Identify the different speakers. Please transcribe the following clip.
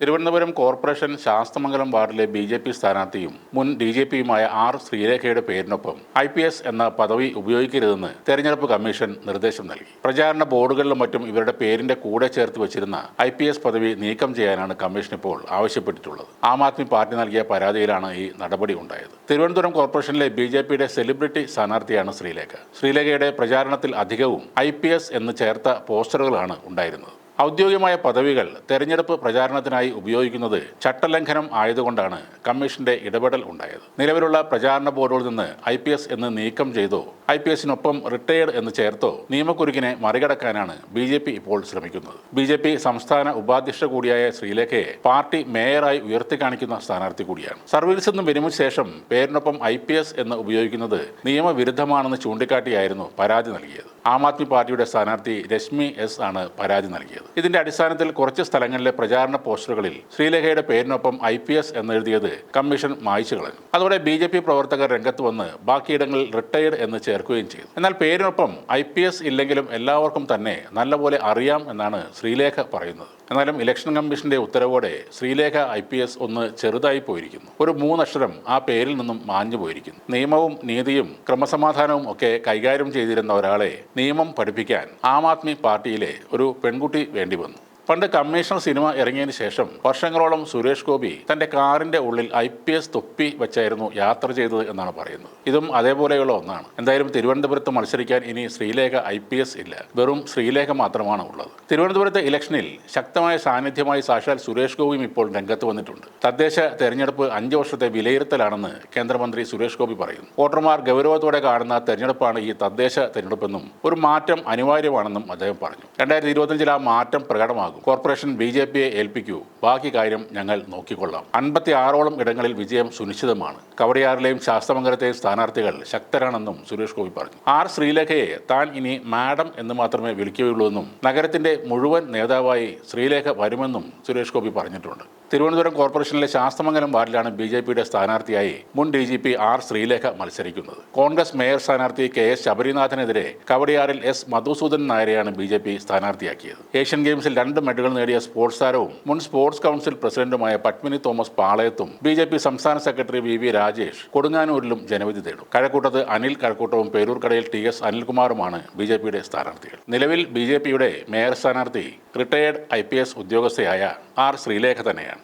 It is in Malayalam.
Speaker 1: തിരുവനന്തപുരം കോർപ്പറേഷൻ ശാസ്തമംഗലം വാർഡിലെ ബി ജെ പി സ്ഥാനാർത്ഥിയും മുൻ ഡി ജെ പിയുമായ ആർ ശ്രീരേഖയുടെ പേരിനൊപ്പം ഐ പി എസ് എന്ന പദവി ഉപയോഗിക്കരുതെന്ന് തെരഞ്ഞെടുപ്പ് കമ്മീഷൻ നിർദ്ദേശം നൽകി. പ്രചാരണ ബോർഡുകളിലും മറ്റും ഇവരുടെ പേരിന്റെ കൂടെ ചേർത്ത് വെച്ചിരുന്ന ഐ പി എസ് പദവി നീക്കം ചെയ്യാനാണ് കമ്മീഷൻ ഇപ്പോൾ ആവശ്യപ്പെട്ടിട്ടുള്ളത്. ആം ആദ്മി പാർട്ടി നൽകിയ പരാതിയിലാണ് ഈ നടപടി ഉണ്ടായത്. തിരുവനന്തപുരം കോർപ്പറേഷനിലെ ബി ജെ പിയുടെ സെലിബ്രിറ്റി സ്ഥാനാർത്ഥിയാണ് ശ്രീലേഖ ശ്രീലേഖയുടെ പ്രചാരണത്തിൽ അധികവും ഐ പി എസ് എന്ന് ചേർത്ത പോസ്റ്ററുകളാണ് ഉണ്ടായിരുന്നത്. ഔദ്യോഗികമായ പദവികൾ തെരഞ്ഞെടുപ്പ് പ്രചാരണത്തിനായി ഉപയോഗിക്കുന്നത് ചട്ടലംഘനം ആയതുകൊണ്ടാണ് കമ്മീഷന്റെ ഇടപെടൽ ഉണ്ടായത്. നിലവിലുള്ള പ്രചാരണ ബോർഡുകളിൽ നിന്ന് ഐ എന്ന് നീക്കം ചെയ്തോ ഐ പി എസിനൊപ്പം റിട്ടയേർഡ് എന്ന് ചേർത്തോ നിയമക്കുരുക്കിനെ മറികടക്കാനാണ് ബി ജെ പി ഇപ്പോൾ ശ്രമിക്കുന്നത്. ബി ജെ പി സംസ്ഥാന ഉപാധ്യക്ഷ കൂടിയായ ശ്രീലേഖയെ പാർട്ടി മേയറായി ഉയർത്തിക്കാണിക്കുന്ന സ്ഥാനാർത്ഥി കൂടിയാണ്. സർവീസിൽ നിന്നും വിരമിച്ച ശേഷം പേരിനൊപ്പം ഐ പി എസ് എന്ന് ഉപയോഗിക്കുന്നത് നിയമവിരുദ്ധമാണെന്ന് ചൂണ്ടിക്കാട്ടിയായിരുന്നു പരാതി നൽകിയത്. ആം ആദ്മി പാർട്ടിയുടെ സ്ഥാനാർത്ഥി രശ്മി എസ് ആണ് പരാതി നൽകിയത്. ഇതിന്റെ അടിസ്ഥാനത്തിൽ കുറച്ച് സ്ഥലങ്ങളിലെ പ്രചാരണ പോസ്റ്ററുകളിൽ ശ്രീലേഖയുടെ പേരിനൊപ്പം ഐ പി എസ് എന്നെഴുതിയത് കമ്മീഷൻ മായ്ച്ചു കളഞ്ഞു. അതോടെ ബി ജെ പി പ്രവർത്തകർ രംഗത്ത് വന്ന് ബാക്കിയിടങ്ങളിൽ റിട്ടയർഡ് എന്ന് ചേർക്കുകയും ചെയ്തു. എന്നാൽ പേരിനൊപ്പം ഐ പി എസ് ഇല്ലെങ്കിലും എല്ലാവർക്കും തന്നെ നല്ലപോലെ അറിയാം എന്നാണ് ശ്രീലേഖ പറയുന്നത്. എന്നാലും ഇലക്ഷൻ കമ്മീഷന്റെ ഉത്തരവോടെ ശ്രീലേഖ ഐ പി എസ് ഒന്ന് ചെറുതായി പോയിരിക്കുന്നു. ഒരു മൂന്നക്ഷരം ആ പേരിൽ നിന്നും മാഞ്ഞു പോയിരിക്കുന്നു. നിയമവും നീതിയും ക്രമസമാധാനവും ഒക്കെ കൈകാര്യം ചെയ്തിരുന്ന ഒരാളെ നിയമം പഠിപ്പിക്കാൻ ആം ആദ്മി പാർട്ടിയിലെ ഒരു പെൺകുട്ടി വേണ്ടി വന്നു. പണ്ട് കമ്മീഷണർ സിനിമ ഇറങ്ങിയതിന് ശേഷം വർഷങ്ങളോളം സുരേഷ് ഗോപി തന്റെ കാറിന്റെ ഉള്ളിൽ ഐ പി എസ് തൊപ്പി വെച്ചായിരുന്നു യാത്ര ചെയ്തത് എന്നാണ് പറയുന്നത്. ഇതും അതേപോലെയുള്ള ഒന്നാണ്. എന്തായാലും തിരുവനന്തപുരത്ത് മത്സരിക്കാൻ ഇനി ശ്രീലേഖ ഐ പി എസ് ഇല്ല. വെറും ശ്രീലേഖ മാത്രമാണ് ഉള്ളത്. തിരുവനന്തപുരത്തെ ഇലക്ഷനിൽ ശക്തമായ സാന്നിധ്യമായി സാക്ഷാൽ സുരേഷ് ഗോപിയും ഇപ്പോൾ രംഗത്ത് വന്നിട്ടുണ്ട്. തദ്ദേശ തെരഞ്ഞെടുപ്പ് അഞ്ച് വർഷത്തെ വിലയിരുത്തലാണെന്ന് കേന്ദ്രമന്ത്രി സുരേഷ് ഗോപി പറയുന്നു. വോട്ടർമാർ ഗൗരവത്തോടെ കാണുന്ന തെരഞ്ഞെടുപ്പാണ് ഈ തദ്ദേശ തെരഞ്ഞെടുപ്പെന്നും ഒരു മാറ്റം അനിവാര്യമാണെന്നും അദ്ദേഹം പറഞ്ഞു. രണ്ടായിരത്തി ഇരുപത്തഞ്ചിൽ ആ മാറ്റം പ്രകടമാകും. കോർപ്പറേഷൻ ബി ജെ പിയെ ഏൽപ്പിക്കൂ. ബാക്കി കാര്യം ഞങ്ങൾ നോക്കിക്കൊള്ളാം. അൻപത്തി ആറോളം ഇടങ്ങളിൽ വിജയം സുനിശ്ചിതമാണ്. കവടിയാറിലെയും ശാസ്തമംഗലത്തെയും സ്ഥാനാർത്ഥികൾ ശക്തരാണെന്നും സുരേഷ് ഗോപി പറഞ്ഞു. ആർ ശ്രീലേഖയെ താൻ ഇനി മാഡം എന്ന് മാത്രമേ വിളിക്കുകയുള്ളൂ എന്നും നഗരത്തിന്റെ മുഴുവൻ നേതാവായി ശ്രീലേഖ വരുമെന്നും സുരേഷ് ഗോപി പറഞ്ഞിട്ടുണ്ട്. തിരുവനന്തപുരം കോർപ്പറേഷനിലെ ശാസ്തമംഗലം വാർഡിലാണ് ബി ജെ പിയുടെ സ്ഥാനാർത്ഥിയായി മുൻ D G P R Sreelekha മത്സരിക്കുന്നത്. കോൺഗ്രസ് മേയർ സ്ഥാനാർത്ഥി കെ എസ് ശബരിനാഥനെതിരെ കവടിയാറിൽ എസ് മധുസൂദൻ നായരെയാണ് ബി ജെ പി സ്ഥാനാർത്ഥിയാക്കിയത്. ഏഷ്യൻ ഗെയിംസിൽ രണ്ട് മെഡലുകൾ നേടിയ സ്പോർട്സ് താരവും മുൻ സ്പോർട്സ് കൗൺസിൽ പ്രസിഡന്റുമായ പത്മിനി തോമസ് പാളയത്തും ബി ജെ പി സംസ്ഥാന സെക്രട്ടറി വി വി രാജേഷ് കൊടുങ്ങാനൂരിലും ജനവിധി തേടും. കഴക്കൂട്ടത്ത് അനിൽ കഴക്കൂട്ടവും പേരൂർക്കടയിൽ ടി എസ് അനിൽകുമാറുമാണ് ബി ജെ പിയുടെ സ്ഥാനാർത്ഥികൾ. നിലവിൽ ബി ജെ പിയുടെ മേയർ സ്ഥാനാർത്ഥി റിട്ടയേർഡ് ഐ പി എസ് ഉദ്യോഗസ്ഥയായ ആർ ശ്രീലേഖ തന്നെയാണ്.